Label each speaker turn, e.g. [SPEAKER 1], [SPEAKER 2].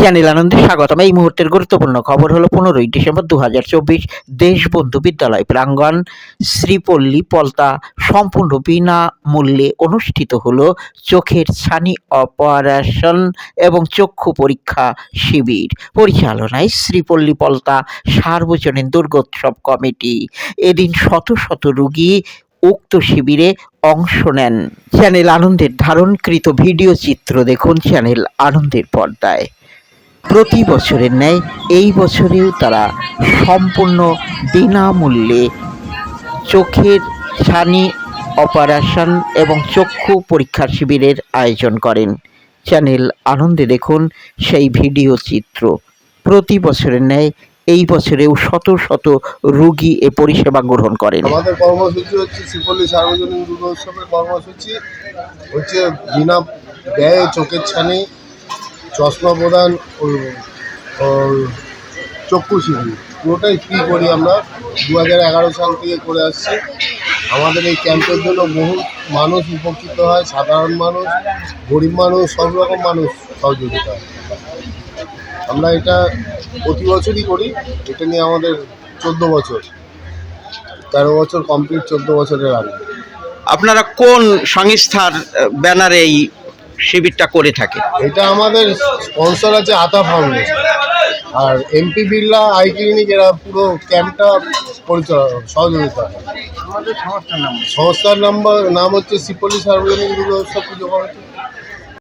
[SPEAKER 1] Channel আনন্দে স্বাগতম। এই মুহূর্তের গুরুত্বপূর্ণ খবর হলো পনেরোই ডিসেম্বর দু হাজার চব্বিশ দেশবন্ধু বিদ্যালয় প্রাঙ্গণ শ্রীপল্লী পলতা সম্পূর্ণ বিনামূল্যে অনুষ্ঠিত হলো চোখের ছানি অপারেশন এবং চক্ষু পরীক্ষা শিবির। পরিচালনায় শ্রীপল্লী পলতা সার্বজনীন দুর্গোৎসব কমিটি। এদিন শত শত রুগী উক্ত শিবিরে অংশ নেন। চ্যানেল আনন্দের ধারণকৃত ভিডিও চিত্র দেখুন চ্যানেল আনন্দের পর্দায়। প্রতি বছরের ন্যায় এই বছরেও তারা সম্পূর্ণ বিনামূল্যে চোখের ছানি অপারেশন এবং চক্ষু পরীক্ষার শিবিরের আয়োজন করেন। চ্যানেল আনন্দে দেখুন সেই ভিডিও চিত্র। প্রতি বছরের ন্যায় এই বছরেও শত শত রুগী এ পরিষেবা গ্রহণ করেন।
[SPEAKER 2] আমাদের কর্মসূচি হচ্ছে শ্রীপল্লী সার্বজনীন দুর্গোৎসবের কর্মসূচি। হচ্ছে বিনা ব্যয়ে চোখের ছানি চশমা প্রদান চক্ষু শিবির। পুরোটাই ফ্রি করি আমরা? দু হাজার এগারো সাল থেকে করে আসছি। আমাদের এই ক্যাম্পের জন্য বহু মানুষ উপকৃত হয়, সাধারণ মানুষ, গরিব মানুষ, সব রকম মানুষ সহযোগিতা হয়। আমরা এটা প্রতি বছরই করি। এটা নিয়ে আমাদের চোদ্দ বছর। তেরো বছর কমপ্লিট, চোদ্দ বছরের আগে।
[SPEAKER 3] আপনারা কোন সংস্থার ব্যানারে এই শিবিরটা করে থাকে।
[SPEAKER 2] এটা আমাদের স্পন্সর আছে আতা ফাউন্ডেশন আর এমপি বিড়লা আই ক্লিনিক এরা পুরো ক্যাম্পটা পরিচালনা সহযোগিতা করে। সংস্থার নাম্বার নাম হচ্ছে সিপলি সার্বজনীন দুর্গোৎসব পুজো কমিটি